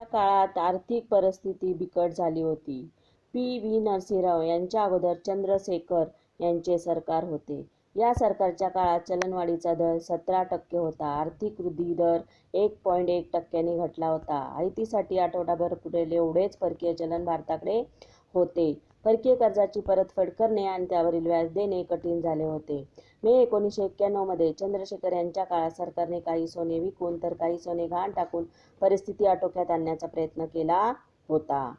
त्या काळात आर्थिक परिस्थिती बिकट झाली होती. पी. व्ही. नरसिंहराव यांच्या अगोदर चंद्रशेखर यांचे सरकार होते. या सरकारच्या काळात चलनवाढीचा दर सतरा टक्के होता. आर्थिक वृद्धी दर एक पॉइंट एक टक्क्यांनी घटला होता. आयतीसाठी आठवडाभर पुरेल एवढेच परकीय चलन भारताकडे होते. परकीय कर्जाची परतफेड करणे आणि त्यावरील व्याज देणे कठीण झाले होते. मे, एकोणीसशे एक्क्याण्णवमध्ये चंद्रशेखर यांच्या काळात सरकारने काही सोने विकून तर काही सोने घाण टाकून परिस्थिती आटोक्यात आणण्याचा प्रयत्न केला होता.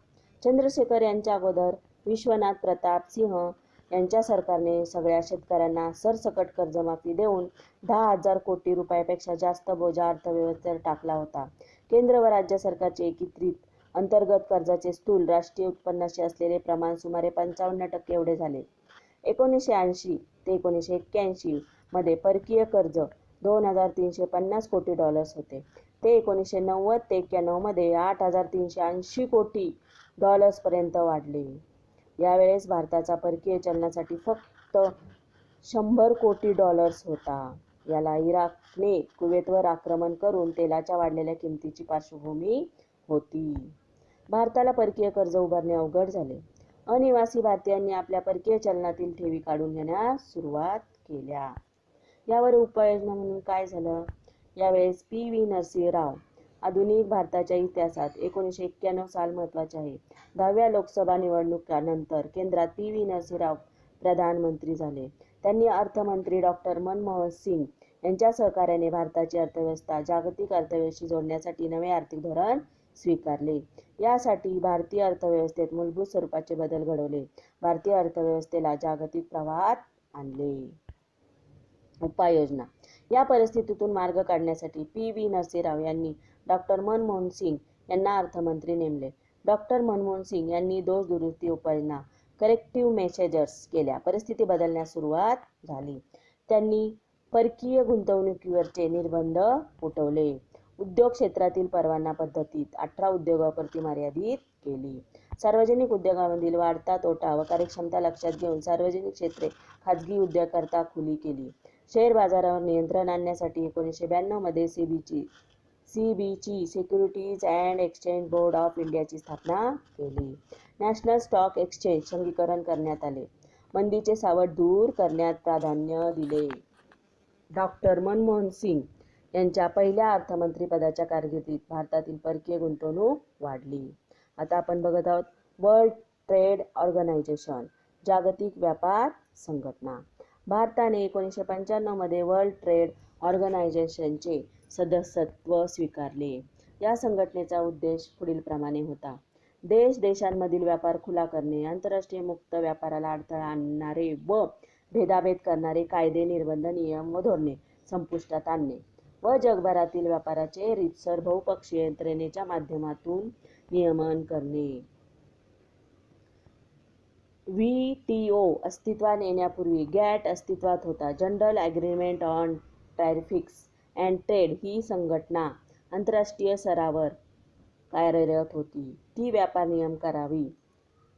चंद्रशेखर यांच्या अगोदर विश्वनाथ प्रताप सिंह यांच्या सरकारने सगळ्या शेतकऱ्यांना सरसकट कर्जमाफी देऊन दहा हजार कोटी रुपयापेक्षा जास्त बोजा अर्थव्यवस्थेवर टाकला होता. केंद्र व राज्य सरकारचे एकत्रित अंतर्गत कर्जाचे स्थूल राष्ट्रीय उत्पन्नाशी असलेले प्रमाण सुमारे पंचावन्न टक्के एवढे झाले. एकोणीसशे ऐंशी ते एकोणीसशे एक्क्याऐंशी मध्ये परकीय कर्ज दोन हजार तीनशे पन्नास कोटी डॉलर्स होते, ते एकोणीसशे नव्वद ते एक्क्याण्णवमध्ये आठ हजार तीनशे ऐंशी कोटी डॉलर्सपर्यंत वाढले. यावेळेस भारताचा परकीय चलनासाठी फक्त शंभर कोटी डॉलर्स होता. याला इराकने कुवेतवर आक्रमण करून तेलाच्या वाढलेल्या किमतीची पार्श्वभूमी होती. भारताला परकीय कर्ज उभारणे अवघड झाले. अनिवासी भारतीयांनी आपल्या परकीय चलनातील ठेवी काढून घेण्यास सुरुवात केल्या. यावर उपाययोजना म्हणून काय झालं? यावेळेस पी. व्ही. नरसिंहराव आधुनिक भारताच्या इतिहासात एकोणीसशे एक्क्याण्णव साल महत्त्वाचे आहे. दहाव्या लोकसभा निवडणुकानंतर केंद्रात पी. व्ही. नरसिंहराव प्रधानमंत्री झाले. त्यांनी अर्थमंत्री डॉक्टर मनमोहन सिंग यांच्या सहकार्याने भारताची अर्थव्यवस्था जागतिक अर्थव्यवस्थेशी जोडण्यासाठी नवे आर्थिक धोरण स्वीकारले. यासाठी भारतीय अर्थव्यवस्थेत मूलभूत स्वरूपाचे बदल घडवले. भारतीय अर्थव्यवस्थेला जागतिक प्रवाहात आणले. उपाययोजना या परिस्थितीतून मार्ग काढण्यासाठी पी. व्ही. नरसिंहराव यांनी डॉक्टर मनमोहन सिंग यांना अर्थमंत्री नेमले. डॉक्टर मनमोहन सिंग यांनी दोष-दुरुस्ती उपाययोजना करेक्टिव्ह मेसेजर्स केल्या. परिस्थिती बदलण्यास सुरुवात झाली. त्यांनी परकीय गुंतवणुकीवरचे निर्बंध उठवले. उद्योग क्षेत्रातील परवाना पद्धतीत अठरा उद्योगावरती मर्यादित केली. सार्वजनिक उद्योगामधील वाढता तोटा व कार्यक्षमता लक्षात घेऊन सार्वजनिक क्षेत्रे खाजगी उद्योगकर्ता खुली केली. शेअर बाजारावर नियंत्रण आणण्यासाठी एकोणीसशे ब्याण्णवमध्ये सेबीची securities and exchange board of इंडियाची स्थापना केली. नॅशनल स्टॉक एक्सचेंज संघीकरण करण्यात आले. मंदीचे सावट दूर करण्यात प्राधान्य दिले. डॉक्टर मनमोहन सिंग यांच्या पहिल्या अर्थमंत्रीपदाच्या कारकिर्दीत भारतातील परकीय गुंतवणूक वाढली. आता आपण बघत आहोत वर्ल्ड ट्रेड ऑर्गनायझेशन जागतिक व्यापार संघटना. भारताने एकोणीसशे पंच्याण्णवमध्ये वर्ल्ड ट्रेड ऑर्गनायझेशनचे सदस्यत्व स्वीकारले. या संघटनेचा उद्देश पुढीलप्रमाणे होता. देश-देशांमधील व्यापार खुला करणे, आंतरराष्ट्रीय मुक्त व्यापाराला अडथळा आणणारे व भेदाभेद करणारे कायदे, निर्बंध, नियम व धोरणे संपुष्टात आणणे व जगभरातील व्यापाराचे रीतसर बहुपक्षीय यंत्रणेच्या माध्यमातून नियमन करणे. व्ही. टी. ओ. अस्तित्वात येण्यापूर्वी गॅट अस्तित्वात होता. General agreement on टॅरिफिक्स and trade ही संघटना आंतरराष्ट्रीय स्तरावर कार्यरत होती. ती व्यापार नियम करावी.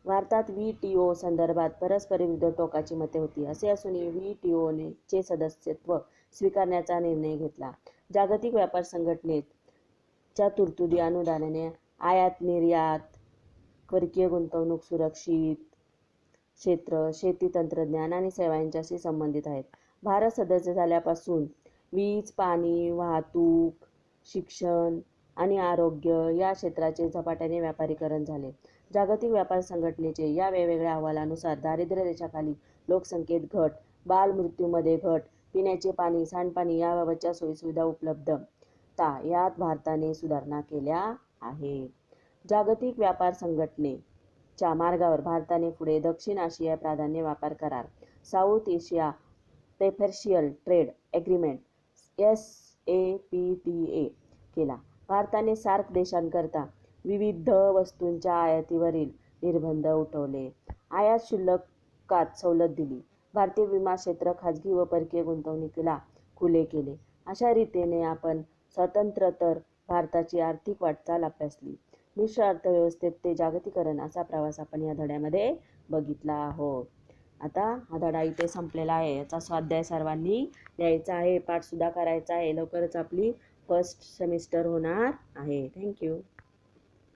भारतात व्ही. टी. ओ. संदर्भात परस्परविरुद्ध टोकाची मते होती. असे असूनही व्ही. टी. ओने चे सदस्यत्व स्वीकारण्याचा निर्णय घेतला. जागतिक व्यापार संघटनेत च्या तरतुदी अनुदानाने आयात-निर्यात, परकीय गुंतवणूक, सुरक्षित क्षेत्र, शेती, तंत्रज्ञान आणि सेवा यांच्याशी संबंधित आहेत. भारत सदस्य झाल्यापासून वीज, पाणी, वाहतूक, शिक्षण आणि आरोग्य या क्षेत्राचे झपाट्याने व्यापारीकरण झाले. जागतिक व्यापार संघटनेचे या वेगवेगळ्या अहवालानुसार दारिद्र्य रेषाखाली लोकसंख्येत घट, बालमृत्यूमध्ये घट, पिण्याचे पाणी, सांडपाणी याबाबतच्या सोयीसुविधा उपलब्धता यात भारताने सुधारणा केल्या आहेत. जागतिक व्यापार संघटनेच्या मार्गावर भारताने पुढे दक्षिण आशिया प्राधान्य व्यापार करार, south Asia पेफर्शियल trade agreement S. A. P. T. A. केला. भारताने सार्क देशांकरता विविध वस्तूंच्या आयातीवरील निर्बंध उठवले. आयात शुल्कात सवलत दिली. भारतीय विमा क्षेत्र खाजगी व परकीय गुंतवणुकीला खुले केले. अशा रीतीने आपण स्वतंत्र तर भारताची आर्थिक वाटचाल अभ्यासली. मिश्र अर्थव्यवस्थेत ते जागतिकरण असा प्रवास आपण या धड्यामध्ये बघितला आहोत. आता हा धडा इथे संपलेला आहे. याचा स्वाध्याय सर्वांनी लिहायचा आहे. पाठसुद्धा करायचा आहे. लवकरच आपली फर्स्ट सेमिस्टर होणार आहे. थँक्यू